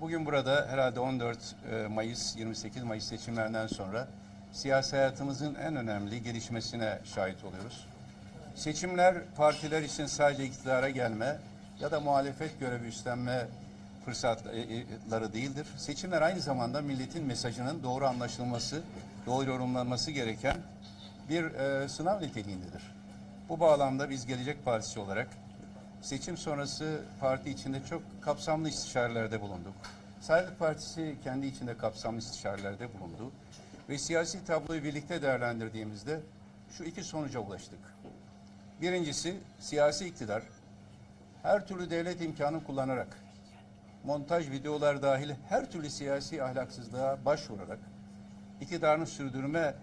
Bugün burada herhalde 14 e, Mayıs, 28 Mayıs seçimlerinden sonra siyasi hayatımızın en önemli gelişmesine şahit oluyoruz. Seçimler partiler için sadece iktidara gelme ya da muhalefet görevi üstlenme fırsatları değildir. Seçimler aynı zamanda milletin mesajının doğru anlaşılması, doğru yorumlanması gereken bir e, sınav niteliğindedir. Bu bağlamda biz Gelecek Partisi olarak seçim sonrası parti içinde çok kapsamlı istişarelerde bulunduk. Saadet Partisi kendi içinde kapsamlı istişarelerde bulundu. Ve siyasi tabloyu birlikte değerlendirdiğimizde şu iki sonuca ulaştık. Birincisi siyasi iktidar her türlü devlet imkanı kullanarak montaj videolar dahil her türlü siyasi ahlaksızlığa başvurarak iktidarını sürdürme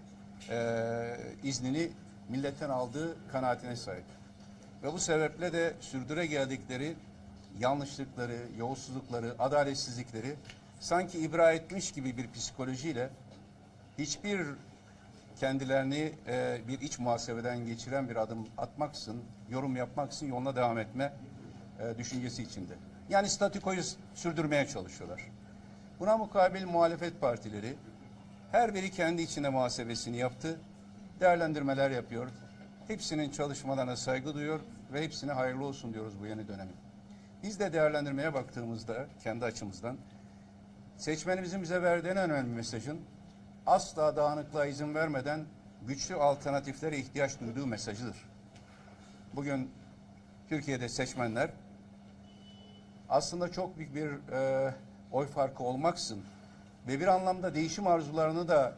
eee, iznini milletten aldığı kanaatine sahip. Ve bu sebeple de sürdüre geldikleri yanlışlıkları, yolsuzlukları, adaletsizlikleri sanki ibra etmiş gibi bir psikolojiyle hiçbir kendilerini e, bir iç muhasebeden geçiren bir adım atmaksın, yorum yapmaksın yoluna devam etme e, düşüncesi içinde. Yani statikoyu sürdürmeye çalışıyorlar. Buna mukabil muhalefet partileri her biri kendi içinde muhasebesini yaptı, değerlendirmeler yapıyor. Hepsinin çalışmalarına saygı duyuyor ve hepsine hayırlı olsun diyoruz bu yeni dönemi. Biz de değerlendirmeye baktığımızda kendi açımızdan Seçmenimizin bize verdiği en önemli mesajın asla dağınıklığa izin vermeden güçlü alternatiflere ihtiyaç duyduğu mesajıdır. Bugün Türkiye'de seçmenler aslında çok büyük bir e, oy farkı olmaksın ve bir anlamda değişim arzularını da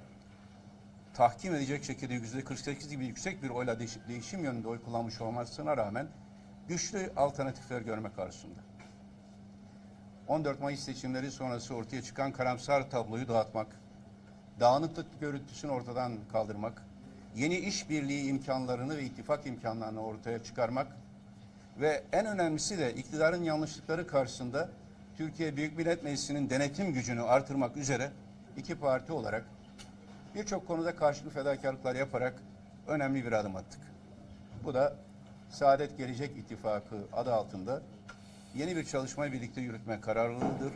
tahkim edecek şekilde yüzde 48 gibi yüksek bir oyla değiş- değişim yönünde oy kullanmış olmasına rağmen güçlü alternatifler görmek arzusunda. 14 Mayıs seçimleri sonrası ortaya çıkan karamsar tabloyu dağıtmak, dağınıklık görüntüsünü ortadan kaldırmak, yeni işbirliği imkanlarını ve ittifak imkanlarını ortaya çıkarmak ve en önemlisi de iktidarın yanlışlıkları karşısında Türkiye Büyük Millet Meclisi'nin denetim gücünü artırmak üzere iki parti olarak birçok konuda karşılıklı fedakarlıklar yaparak önemli bir adım attık. Bu da Saadet Gelecek İttifakı adı altında yeni bir çalışmayı birlikte yürütme kararlılığıdır.